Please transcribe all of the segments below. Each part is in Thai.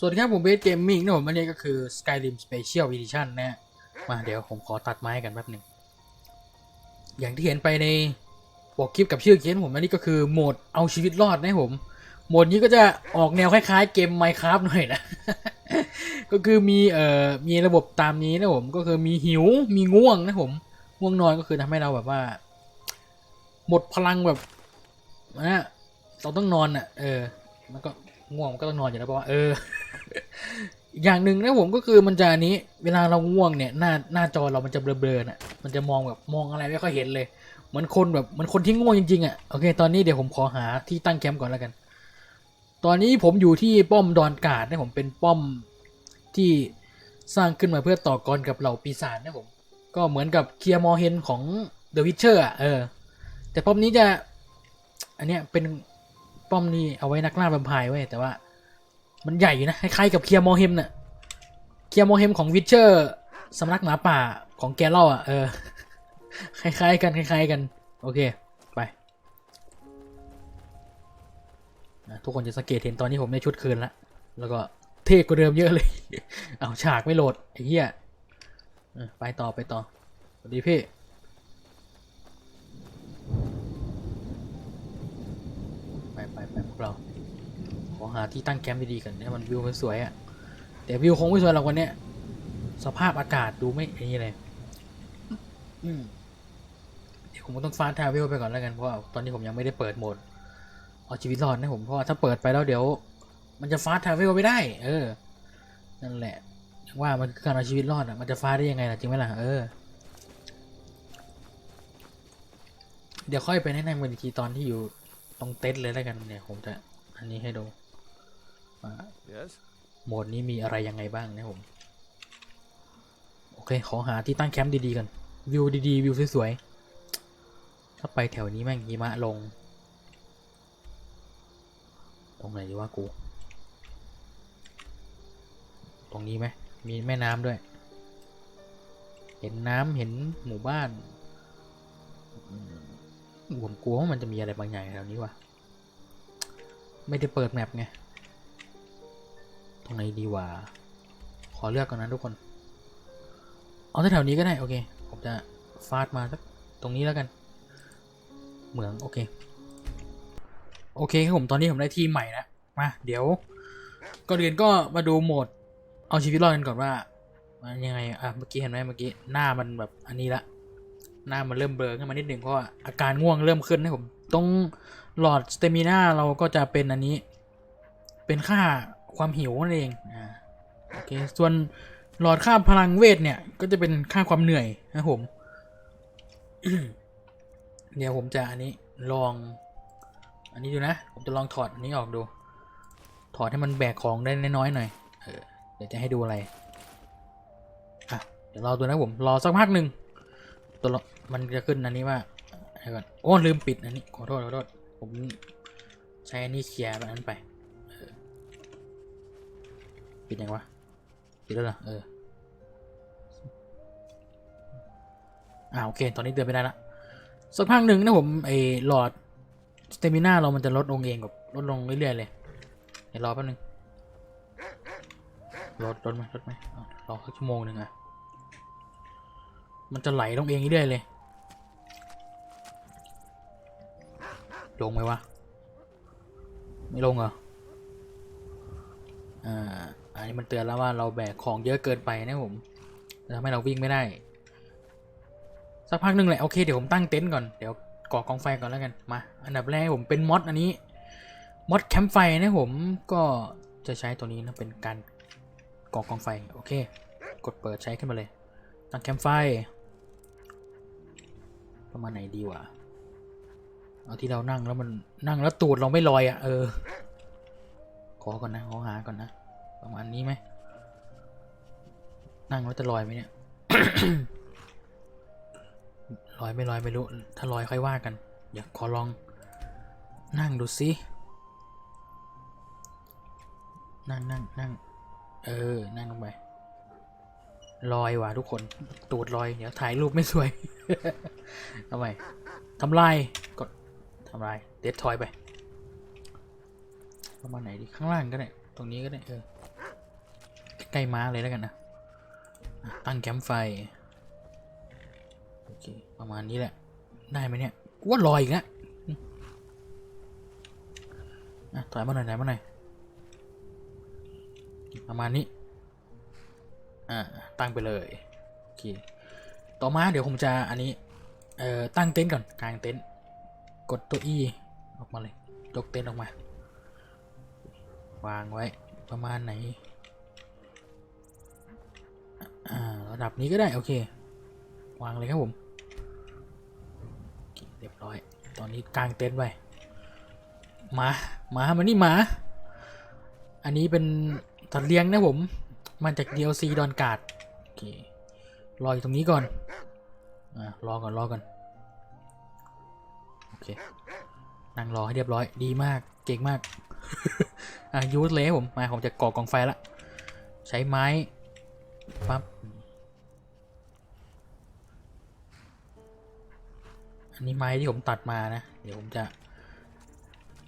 สวัสดีครับผมเบสเกมมิ่งนะผมอันนี้ก็คือ Skyrim Special Edition นะมาเดี๋ยวผมขอตัดไม้กันแป๊บหนึ่ง อย่างที่เห็นไปในปกคลิปกับชื่อเขียนผมอันนี้ก็คือโหมดเอาชีวิตรอดนะผม โหมดนี้ก็จะออกแนวคล้ายๆ เกม Minecraft หน่อยนะ ก็คือมีเอ่อมีระบบตามนี้นะผมก็คือมีหิวมีง่วงนะผมง่วงนอนก็คือทำให้เราแบบว่า หมดพลังแบบนะเราต้องนอนอะเออมันก็ง่วงก็ต้องนอนอยู่แล้วเพราะว่าเออ อย่างหนึ่งนะผมก็คือมันจะอันนี้ เวลาเราง่วงเนี่ยหน้าหน้าจอเรามันจะเบลอๆน่ะ มันจะมองแบบมองอะไรไม่ค่อยเห็นเลยเหมือนคนแบบเหมือนคนที่ง่วงจริงๆอะโอเค ตอนนี้เดี๋ยวผมขอหาที่ตั้งแคมป์ก่อนแล้วกัน ตอนนี้ผมอยู่ที่ป้อมดอนกาดนะผมเป็นป้อมที่สร้างขึ้นมาเพื่อต่อกรกับเหล่าปีศาจนะผม ก็เหมือนกับเคลียร์มอเฮนของ The Witcher อะเออ แต่ป้อมนี้จะ อันเนี้ยเป็นป้อมนี่เอาไว้นักล่าแวมไพร์ไว้แต่ว่า มันใหญ่อยู่นะคล้ายๆกับเคียร์มอเฮมน่ะเคียร์มอเฮมของวิเชอร์สำนักหมาป่าของแกเล่าอะเออคล้ายๆกันคล้ายๆกัน โอเคไปนะทุกคนจะสังเกตเห็นตอนนี้ผมได้ชุดคืนละแล้วก็เท่กว่าเดิมเยอะเลย เอาฉากไม่โหลดไอ้เหี้ยไปต่อไปต่อสวัสดีพี่ ไปไปไปพวกเรา ขอ หาที่ตั้งแคมป์ดีๆกันให้มันวิวสวยๆอะแต่วิวคงไม่สวยหรอกวันเนี้ยสภาพอากาศดูไม่ไอ้นี่เลยอืมเดี๋ยวผมก็ต้องฟาสทาเวลไปก่อนแล้วกันเพราะว่าตอนนี้ผมยังไม่ได้เปิดโหมดเอาชีวิตรอดนะผมเพราะว่าถ้าเปิดไปแล้วเดี๋ยว มันจะฟาสทาเวลไม่ได้ เออนั่นแหละอย่างว่ามันคือการเอาชีวิตรอดอะมันจะฟาสได้ยังไงล่ะจริงไหมล่ะเออเดี๋ยวค่อยไปแนะนำกันอีกทีตอนที่อยู่ตรงเต็นท์เลยแล้วกันเนี่ยผมจะอันนี้ให้ดู ว่า Yes? โหมดนี้มีอะไรยังไงบ้างนะผม โอเค ขอหาที่ตั้งแคมป์ดีๆกัน วิวดีๆ วิวสวยๆ ถ้าไปแถวนี้แม่งหิมะลง ตรงไหนดีวะกู ตรงนี้ไหม มีแม่น้ำด้วย เห็นน้ำเห็นหมู่บ้านผมกลัวว่ามันจะมีอะไรบางอย่างแถวนี้ว่ะ ไม่ได้เปิดแมปไง รงไหนดีวะขอเลือกก่อนนะทุกคน เอาแถวนี้ก็ได้ โอเค ผมจะฟาดมาสักตรงนี้แล้วกัน เหมือง โอเค โอเคครับผมตอนนี้ผมได้ที่ใหม่แล้วมา เดี๋ยวก่อนอื่นก็มาดูโหมด เอาชีวิตรอดกันก่อนว่ามันยังไง อะ เมื่อกี้เห็นไหมเมื่อกี้ หน้ามันแบบอันนี้ละ หน้ามันเริ่มเบลอขึ้นมานิดหนึ่งเพราะอาการง่วงเริ่มขึ้นนะผม ตรงหลอดสเตมิน่าเราก็จะเป็นอันนี้ เป็นค่า ความหิวนั่นเองอ่าโอเคส่วนหลอดค่าพลังเวทเนี่ย ก็จะเป็นค่าความเหนื่อยนะผมเดี๋ยวผมจะอันนี้ลอง อันนี้ดูนะ ผมจะลองถอดอันนี้ออกดู ถอดให้มันแบกของได้น้อยๆหน่อยเออเดี๋ยวจะให้ดูอะไรอะเดี๋ยวรอตัวนะผมรอสักพักหนึ่งตัวละมันจะขึ้นอันนี้ว่าอะไรก่อนโอ้ลืมปิดอันนี้ขอโทษขอโทษผมใช้อันนี้เคลียร์แบบนั้นไปเออ ปิดยังวะ ปิดแล้วเหรอ เออ อ่าโอเค ตอนนี้เดินไปได้ละ สักพักหนึ่งนะผมไอหลอดสเตมิน่าเรามันจะลดลงเองแบบลดลงเรื่อยๆเลยเดี๋ยวรอแป๊บนึงลดลดไหมลดไหมรอสักชั่วโมงหนึ่งอะมันจะไหลลงเองเรื่อยๆเลย ลงไหมวะ ไม่ลงเหรอ อ่า อันนี้มันเตือนแล้วว่าเราแบกของเยอะเกินไปนะผมทำให้เราวิ่งไม่ได้ สักพักหนึ่งแหละโอเคเดี๋ยวผมตั้งเต็นท์ก่อนเดี๋ยวก่อกองไฟก่อนแล้วกันมา อันดับแรกผมเป็นมอดอันนี้มอดแคมป์ไฟนะผมก็จะใช้ตัวนี้นะเป็นการก่อกองไฟโอเค กดเปิดใช้ขึ้นมาเลย ตั้งแคมป์ไฟ ประมาณไหนดีวะเอาที่เรานั่งแล้วมันนั่งแล้วตูดเราไม่ลอยอะ่ะเออขอก่อนนะขอหาก่อนนะ ประมาณนี้ไหม นั่งแล้วจะลอยไหมเนี่ยลอยไม่ลอยไม่รู้ ถ้าลอยค่อยว่ากัน อยากขอลอง นั่งดูสิ นั่งนั่งนั่งเออ นั่งลงไป ลอยว่ะทุกคน ตูดลอย เดี๋ยวถ่ายรูปไม่สวยทำไมทำลายกดทำลาย เดดทอยไปประมาณไหนดี ข้างล่างก็ได้ ตรงนี้ก็ได้ เออ ใกล้ม้าเลยแล้วกันนะ ตั้งแคมป์ไฟ โอเค ประมาณนี้แหละ ได้ไหมเนี่ยกูว่าลอยอีกแล้วอืมอะถอยมาหน่อยถอยมาหน่อย ประมาณนี้ อ่า ตั้งไปเลย โอเค ต่อมาเดี๋ยวผมจะอันนี้ เอ่อ ตั้งเต็นท์ก่อน กลางเต็นท์ กดตัว E ออกมาเลย ยกเต็นท์ออกมา วางไว้ประมาณไหน ระดับนี้ก็ได้โอเค วางเลยครับผมเรียบร้อย ตอนนี้กลางเต็นท์ไวหมาหมามานี่หมา อันนี้เป็นสัตว์เลี้ยงนะผม มาจาก DLC ดอนการ์ดโอเครออยู่ตรงนี้ก่อนอ่ารอก่อนรอก่อนโอเคนั่งรอให้เรียบร้อยดีมากเก่งมากอะยูสเลยผมมาผมจะก่อกองไฟละใช้ไม้ ปั๊บ อันนี้ไม้ที่ผมตัดมานะ เดี๋ยวผมจะ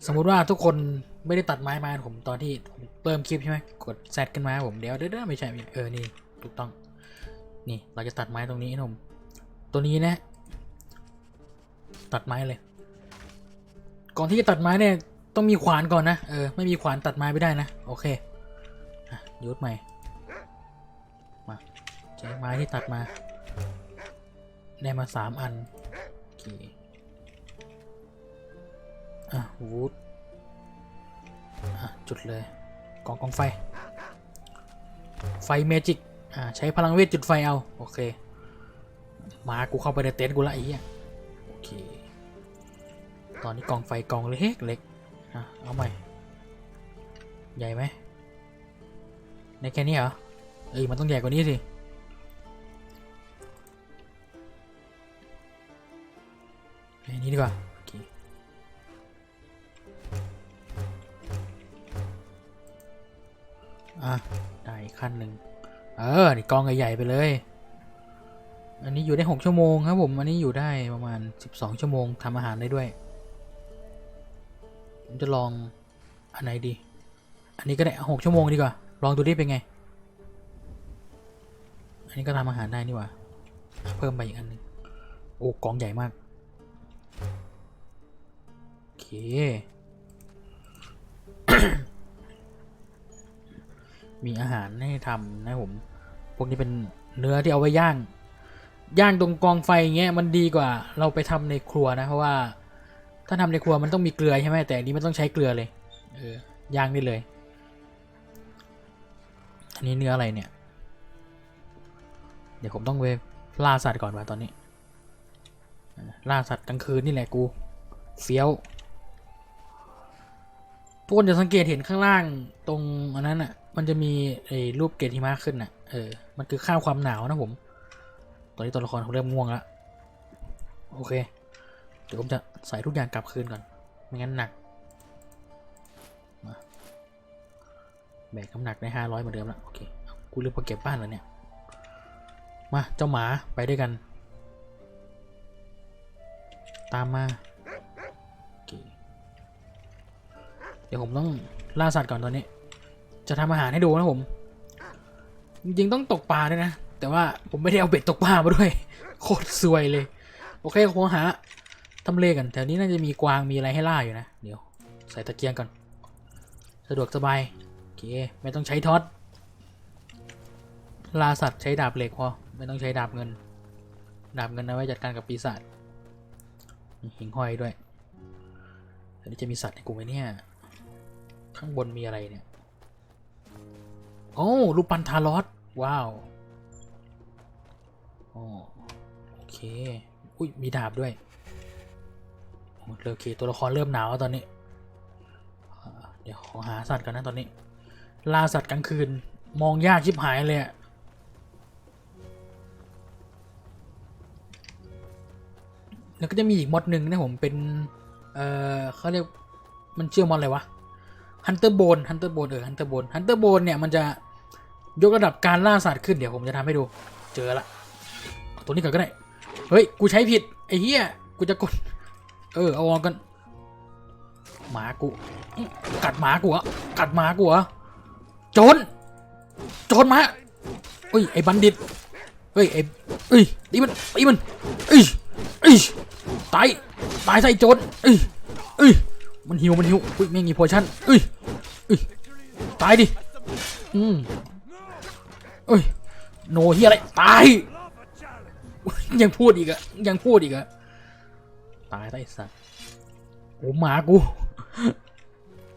สมมุติว่าทุกคนไม่ได้ตัดไม้มาผมตอนที่ผมเริ่มคลิปใช่ไหมกดแซดกันมาผมเดี๋ยวเดี๋ยวเดี๋ยวไม่ใช่ไม่ใช่เออนี่ถูกต้อง นี่เราจะตัดไม้ตรงนี้นะผมตัวนี้นะ ตัดไม้เลย ก่อนที่จะตัดไม้เนี่ยต้องมีขวานก่อนนะเออไม่มีขวานตัดไม้ไม่ได้นะโอเคอยุดใหม่ ใช้ไม้ที่ตัดมา ได้มาสามอันโอเคอะวูดอะจุดเลยกองกองไฟ ไฟเมจิกอ่าใช้พลังเวทจุดไฟเอา โอเค มากูเข้าไปในเต็นท์กูละไอ้เหี้ยโอเค ตอนนี้กองไฟกองเล็กเล็กอะเอาใหม่ ใหญ่ไหมในแค่นี้เหรอ เอ้ยมันต้องใหญ่กว่านี้สิ อันนี้ดีกว่าโอเคอะได้ขั้นหนึ่งเออนี่กองใหญ่ๆไปเลย อันนี้อยู่ได้หกชั่วโมงครับผมอันนี้อยู่ได้ประมาณสิบสองชั่วโมงทำอาหารได้ด้วยผมจะลองอันไหนดี อันนี้ก็ได้หกชั่วโมงดีกว่า ลองดูดิเป็นไง อันนี้ก็ทำอาหารได้นี่ว่า เพิ่มไปอีกอันหนึงโอ้กองใหญ่มาก มีอาหารให้ทำนะผม พวกนี้เป็นเนื้อที่เอาไว้ย่าง ย่างตรงกองไฟเงี้ยมันดีกว่า เราไปทำในครัวนะเพราะว่า ถ้าทำในครัวมันต้องมีเกลือใช่ไหมแต่อันนี้ไม่ต้องใช้เกลือเลย เออย่างได้เลย อันนี้เนื้ออะไรเนี่ย เดี๋ยวผมต้องไปล่าสัตว์ก่อนว่ะตอนนี้ล่าสัตว์กลางคืนนี่แหละกูเฟี้ยว ทุกคนจะสังเกตเห็นข้างล่างตรงอันนั้นอะ มันจะมีไอ้รูปเกตหิมะขึ้นอะ เออ มันคือค่าวความหนาวนะผม ตอนนี้ตัวละครเขาเริ่มง่วงล้วโอเค เดี๋ยวผมจะใส่ทุกอย่างกลับคืนก่อน ไม่งั้นหนัก มาแบกน้ำหนักได้ห้าร้อยเหมือนเดิมแล้วโอเค กูลืมไปเก็บบ้านแล้วเนี่ย มาเจ้าหมาไปด้วยกัน ตามมา เดี๋ยวผมต้องล่าสัตว์ก่อนตอนนี้ จะทำอาหารให้ดูนะผม จริงๆต้องตกปลาด้วยนะ แต่ว่าผมไม่ได้เอาเบ็ดตกปลามาด้วย โคตรซวยเลย โอเคผมหาทำเลกันแถวนี้น่าจะมีกวางมีอะไรให้ล่าอยู่นะ เดี๋ยวใส่ตะเกียงก่อน สะดวกสบาย โอเค ไม่ต้องใช้ท็อตล่าสัตว์ใช้ดาบเหล็กพอ ไม่ต้องใช้ดาบเงิน ดาบเงินเอาไว้จัดการกับปีศาจหิ่งห้อยด้วยอันนี้จะมีสัตว์ในกลุ่มไหมเนี่ย ข้างบนมีอะไรเนี่ยโอ้รูปปันทารอสว้าวโอ้โอเค อุ้ยมีดาบด้วยโอ้โอเคตัวละครเริ่มหนาวแล้วตอนนี้ เดี๋ยวขอหาสัตว์กันนะตอนนี้ ล่าสัตว์กลางคืนมองยากชิบหายเลยอะแล้วก็จะมีอีกมอดหนึ่งนะผมเป็น เอ่อเขาเรียก มันเชื่อมอดอะไรวะ ฮันเตอร์โบนฮันเตอร์โบนเออฮันเตอร์โบนฮันเตอร์โบนเนี่ยมันจะยกระดับการล่าสัตว์ขึ้นเดี๋ยวผมจะทำให้ดู เจอละตัวนี้ก่อนก็ได้ เฮ้ย กูใช้ผิด ไอ้เหี้ย กูจะกด เออ เอาออกกัน หมากู กัดหมากูอะกัดหมากูเหรอโจนโจรมาเฮ้ย ไอ้บัณฑิต เฮ้ย ไอ้เอ้ยตีมันตีมันเอ้ยเอ้ยตาย ตายใส่โจรเอ้ยเอ้ย มันหิวมันหิวอุ้ยไม่มีโพชั่นเอ้ยเอ้ยตายดิอืมเอ้ยโนเฮียอะไรตายยังพูดอีกอะยังพูดอีกอะตายได้ไอ้สัสโอ้หมากู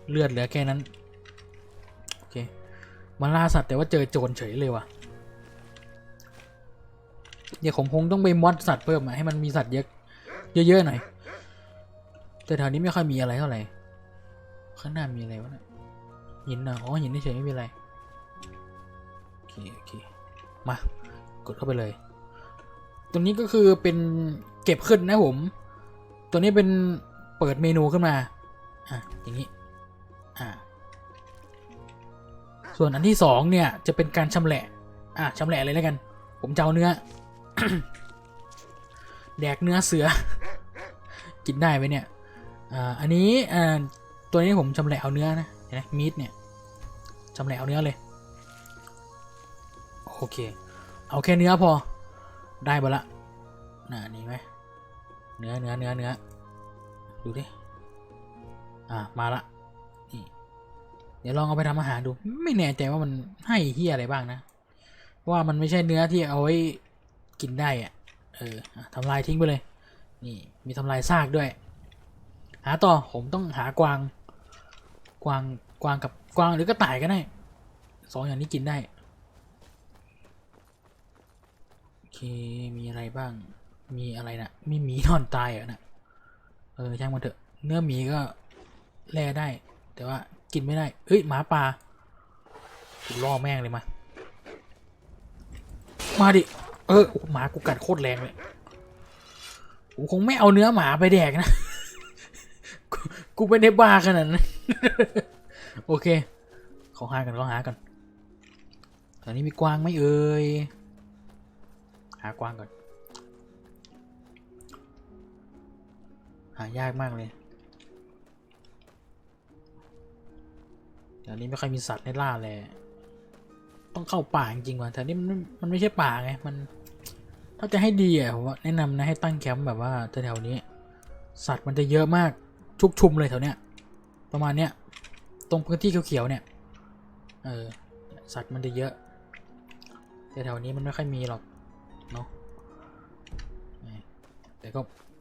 เลือดเหลือแค่นั้น โอเคมาล่าสัตว์แต่ว่าเจอโจรเฉยเลยว่ะเดี๋ยวผมคงต้องไปมอดสัตว์เพิ่มอะให้มันมีสัตว์เยอะเยอะๆหน่อย แต่แถวนี้ไม่ค่อยมีอะไรเท่าไหร่ ข้างหน้ามีอะไรวะเนี่ยหินนะอ๋อหินเฉยไม่มีอะไร โอเคโอเค มา กดเข้าไปเลยตัวนี้ก็คือเป็นเก็บขึ้นนะผม ตัวนี้เป็นเปิดเมนูขึ้นมา อะ อย่างนี้ อ่าส่วนอันที่สองเนี่ยจะเป็นการชำแหละ อะชำแหละเลยแล้วกัน ผมจะเอาเนื้อ แดกเนื้อเสือ กินได้ไหมเนี่ย อ่าอันนี้อ่าตัวนี้ผมชำแหละเอาเนื้อนะเห็นไหมมีดเนี่ยชำแหละเอาเนื้อเลย โอเค เอาแค่เนื้อพอได้หมดละน่ะนี่ไหมเนื้อเนื้อเนื้อเนื้อดูดิอ่ามาละนี่เดี๋ยวลองเอาไปทำอาหารดู ไม่แน่ใจว่ามันให้เฮียอะไรบ้างนะว่ามันไม่ใช่เนื้อที่เอาไว้กินได้อะเออทำลายทิ้งไปเลย นี่มีทำลายซากด้วย หาต่อผมต้องหากวาง กวางกวางกับกวางหรือกระต่ายก็ได้สองอย่างนี้กินได้ โอเค มีอะไรบ้าง มีอะไรนะมีหมีนอนตายเหรอนะเออช่างมันเถอะ เนื้อหมีก็แล่ได้ แต่ว่ากินไม่ได้เฮ้ยหมาป่าล่อแม่งเลยมา มาดิ เออหมากูกัดโคตรแรงเลยกูคงไม่เอาเนื้อหมาไปแดกนะ กูไม่ได้บ้าขนาดนั้น โอเคขอหากันขอหากันตอนนี้มีกวางไหมเอ่ย หากวางก่อน หายากมากเลยแถวนี้ไม่ค่อยมีสัตว์ให้ล่าเลย ต้องเข้าป่าจริงว่ะแถวนี้มันไม่มันไม่ใช่ป่าไง มัน ถ้าจะให้ดีอะผมว่าแนะนำนะให้ตั้งแคมป์แบบว่าแถวๆนี้ สัตว์มันจะเยอะมาก ชุกชุมเลยแถวเนี้ยประมาณเนี้ยตรงพื้นที่เขียวๆเนี่ยเออสัตว์มันจะเยอะ แต่แถวนี้มันไม่ค่อยมีหรอกเนาะแต่ก็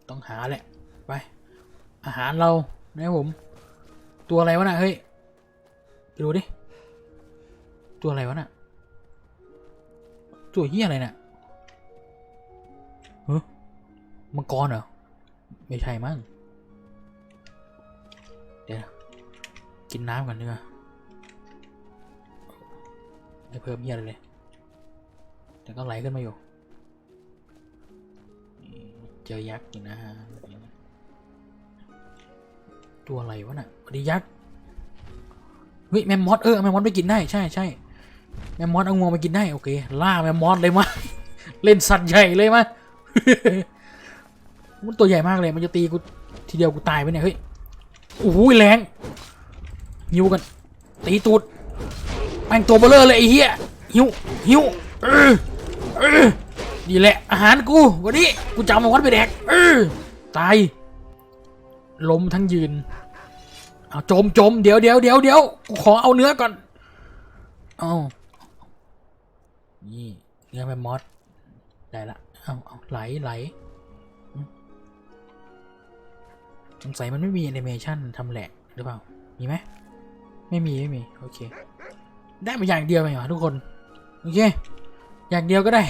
ต้องหาแหละไปอาหารเรานะครับผม ตัวอะไรวะน่ะเฮ้ยไปดูดิตัวอะไรวะน่ะตัวเฮียอะไรน่ะเฮ้ยมังกรเหรอไม่ใช่มั้ง กินน้ำก่อนดีกว่าไม่เพิ่มเยอะเลย แต่ก็ไหลขึ้นมาอยู่ เจอยักษ์อยู่นะฮะตัวอะไรวะน่ะพอดียักษ์เฮ้ยแมมมอสเออแมมมอสไปกินได้ใช่ใช่แมมมอสเอางวงไปกินได้โอเคล่าแมมมอสเลยมาเล่นสัตว์ใหญ่เลยมามันตัวใหญ่มากเลยมันจะตีกูทีเดียวกูตายไปเนี่ยเฮ้ยโอ้โหแรง หิวกัน ตีตูดแม่งตัวเบลเลอร์เลยไอ้เหี้ยหิวหิวเออเออนี่แหละอาหารกูวันนี้กูจะเอามมมอสไปแดกเออตายล้มทั้งยืนเอาจมจมเดี๋ยวเดี๋ยวเดี๋ยวเดี๋ยวกูขอเอาเนื้อก่อนเอานี่เนื้อแมมมอสได้ละเอาเอาไหลไหลสงสัยมันไม่มีแอนิเมชันทำแหละหรือเปล่า มีไหม ไม่มีไม่มีโอเค ได้มาอย่างเดียวไหมวะทุกคนโอเค อย่างเดียวก็ได้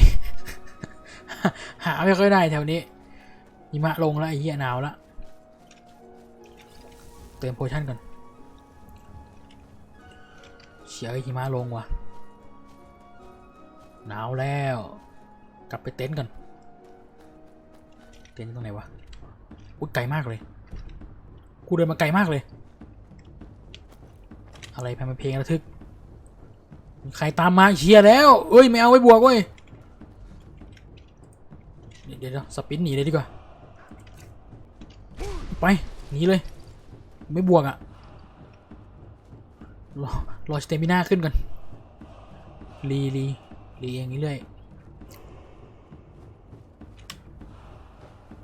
หาไม่ค่อยได้แถวนี้หิมะลงแล้วไอ้เหี้ยหนาวแล้วเติมโพชั่นก่อนเฉียหิมะลงว่ะหนาวแล้ว กลับไปเต็นท์ก่อน เต็นท์ตรงไหนวะอุ้ยไกลมากเลย กูเดินมาไกลมากเลย อะไรแพมเพลงระทึก ใครตามมาเชียร์แล้ว เอ้ยไม่เอาไว้บวกเว้ย เดี๋ยวเดี๋ยวสปินหนีเลยดีกว่า ไปหนีเลย ไม่บวกอะ่ะ รอรอสเตมิน่าขึ้นก่อน รีรีรีเองเรื่อย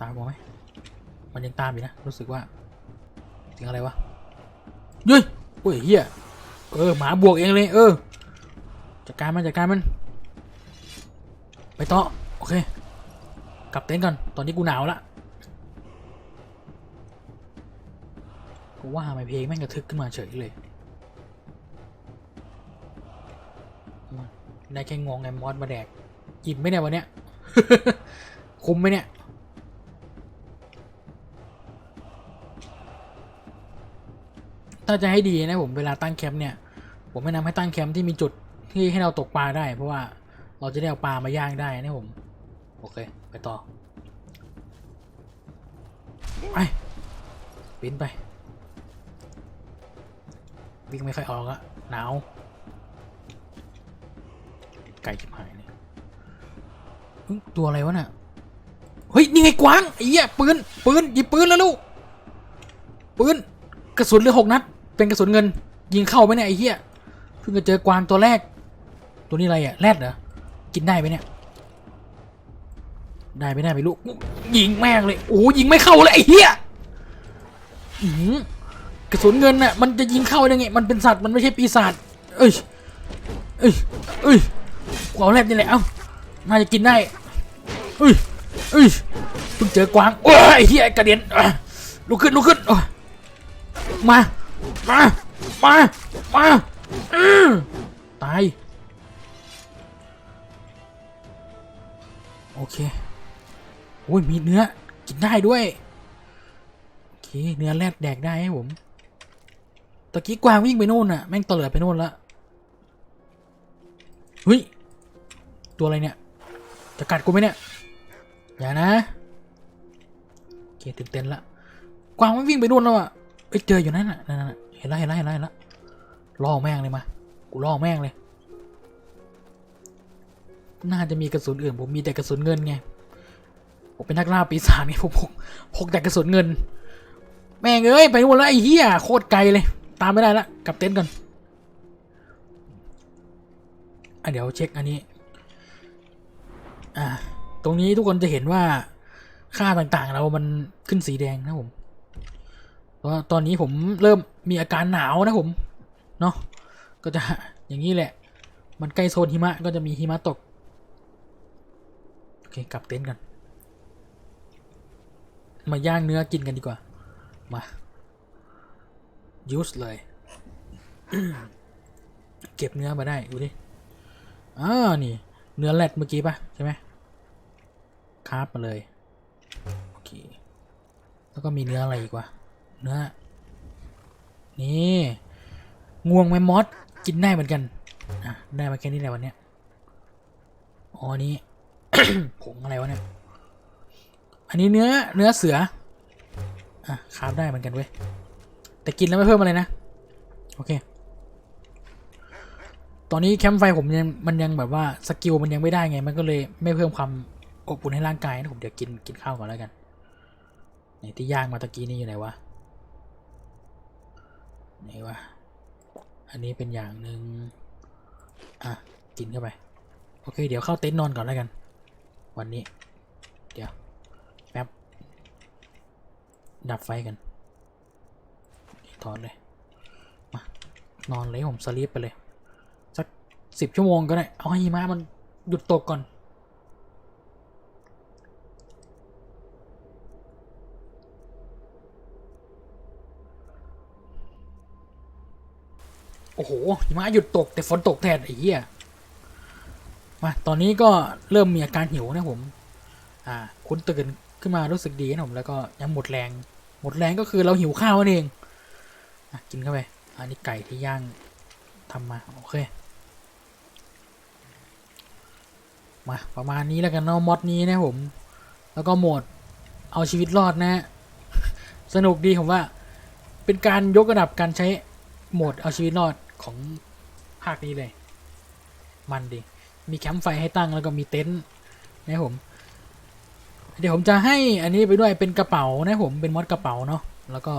ตามผมไหมมันยังตามอยู่นะ รู้สึกว่าเสียงอะไรวะยุ้ย โอ้ยเฮียเออหมาบวกเองเลย เออจัดการมันจัดการมันไปต่อโอเค กลับเต็นท์ก่อน ตอนนี้กูหนาวละกูว่าทำไมเพลงแม่งกระทึกขึ้นมาเฉยเลยได้แค่งงไงมอสมาแดกอิ่มไหมเนี่ยวันเนี้ย คุ้มไหมเนี่ย ถ้าจะให้ดีนะผมเวลาตั้งแคมป์เนี่ย ผมแนะนำให้ตั้งแคมป์ที่มีจุดที่ให้เราตกปลาได้ เพราะว่าเราจะได้เอาปลามาย่างได้นะผม โอเค ไปต่อ ไปปินไป วิ่งไม่ค่อยออกอะหนาวไก่ชิบหายเลยเฮ้ยตัวอะไรวะน่ะเฮ้ย นี่ไงกวางไอ้เหี้ยปืน ปืน หยิบปืนแล้วลูก ปืน กระสุนเหลือหกนัด เป็นกระสุนเงิน ยิงเข้าไหมเนี่ยไอ้เหี้ยเพิ่งจะเจอกวางตัวแรก ตัวนี้อะไรอะแรดเหรอกินได้ไหมเนี่ย ได้ไม่ได้ไม่รู้ยิงแม่งเลยโอ้ยิงไม่เข้าเลยไอ้เหี้ยกระสุนเงินน่ะมันจะยิงเข้าได้ไงมันเป็นสัตว์มันไม่ใช่ปีศาจเอ้ยเอ้ยเอ้ยกวางแรดนี่แหละเอ้าน่าจะกินได้เอ้ยเอ้ยเพิ่งเจอกวางโอ้ยไอ้เหี้ยกระเด็นลุกขึ้นลุกขึ้นมา มามามาตาย โอเค โอ้ย มีเนื้อ กินได้ด้วย โอเค เนื้อแรดแดกได้ให้ผมตะกี้กวางวิ่งไปโน่นน่ะ แม่งตเตลิดไปโน่นละเฮ้ย ตัวอะไรเนี่ย จะกัดกูไหมเนี่ย อย่านะ โอเคตื่นเต้นละ กวางมันวิ่งไปนู่นแล้วอะไปเจออยู่นั่นน่ะนั่นน่ะ เห็นแล้วเห็นแล้วเห็นแล้วเห็นแล้วล่อแม่งเลยมา กูล่อแม่งเลย น่าจะมีกระสุนอื่น ผมมีแต่กระสุนเงินไง ผมเป็นนักล่าปีศาจไงผมพกพกแต่กระสุนเงิน แม่งเอ้ยไปนู่นแล้วไอ้เหี้ยโคตรไกลเลย ตามไม่ได้ละกลับเต็นท์ก่อนอะเดี๋ยวเช็คอันนี้ อ่า ตรงนี้ทุกคนจะเห็นว่าค่าต่างๆ เรามันขึ้นสีแดงนะผม ตอนนี้ผมเริ่มมีอาการหนาวนะผม เนาะก็จะอย่างนี้แหละ มันใกล้โซนหิมะก็จะมีหิมะตก โอเค กลับเต็นท์กัน มาย่างเนื้อกินกันดีกว่า มายูสเลย เก็บเนื้อมาได้ ดูดิอ่านี่ เนื้อแรดเมื่อกี้ปะใช่ไหมคาบมาเลย โอเค แล้วก็มีเนื้ออะไรอีกวะ นื้อนี่งวงแมมมอสกินได้เหมือนกันอะได้มาแค่นี้แหละวันเนี้ยอ๋ออันนี้ผงอะไรวะเนี่ย อันนี้เนื้อเนื้อเสือ อะคาบได้เหมือนกันเว้ย แต่กินแล้วไม่เพิ่มอะไรนะ โอเค ตอนนี้แคมป์ไฟผมยังมันยังแบบว่าสกิลมันยังไม่ได้ไง มันก็เลยไม่เพิ่มความอบอุ่นให้ร่างกายนะผมเดี๋ยวกินกินข้าวก่อนแล้วกันไหนที่ย่างมาตะกี้นี่อยู่ไหนวะ นี่วะอันนี้เป็นอย่างหนึ่งอะ กินเข้าไป โอเค เดี๋ยวเข้าเต็นท์นอนก่อนแล้วกัน วันนี้ เดี๋ยว แป๊บ ดับไฟกันถอนเลย มานอนเลยผมสลีปไปเลย สักสิบชั่วโมงก็ได้ เอาให้หิมะมันหยุดตกก่อน โอ้โหหิมะหยุดตกแต่ฝนตกแทนไอ้เหี้ยมาตอนนี้ก็เริ่มมีอาการหิวนะผม อ่า คุณตื่นขึ้นมารู้สึกดีนะผมแล้วก็ยังหมดแรง หมดแรงก็คือเราหิวข้าวนั่นเองอะกินเข้าไปอันนี้ไก่ที่ย่างทำมาโอเค มาประมาณนี้แล้วกันเนาะมอดนี้นะผม แล้วก็โหมดเอาชีวิตรอดนะสนุกดีผมว่า เป็นการยกระดับการใช้โหมดเอาชีวิตรอด ของภาคนี้เลย มันดี มีแคมป์ไฟให้ตั้งแล้วก็มีเต็นท์นะผม เดี๋ยวผมจะให้อันนี้ไปด้วยเป็นกระเป๋านะผมเป็นมอดกระเป๋าเนาะแล้วก็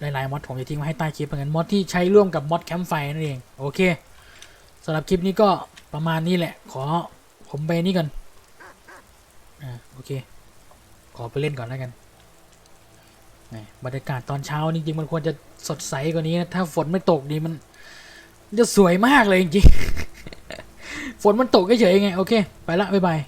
หลายๆมอดผมจะทิ้งไว้ให้ใต้คลิปเหมือนกันมอดที่ใช้ร่วมกับมอดแคมป์ไฟนั่นเองโอเคสำหรับคลิปนี้ก็ประมาณนี้แหละ ขอผมไปนี่ก่อนอ่าโอเค ขอไปเล่นก่อนแล้วกัน บรรยากาศตอนเช้าจริงๆมันควรจะสดใสกว่านี้นะถ้าฝนไม่ตกดีมันมันจะสวยมากเลยจริงๆฝนมันตกเฉยๆไง โอเค ไปละ บ๊ายบาย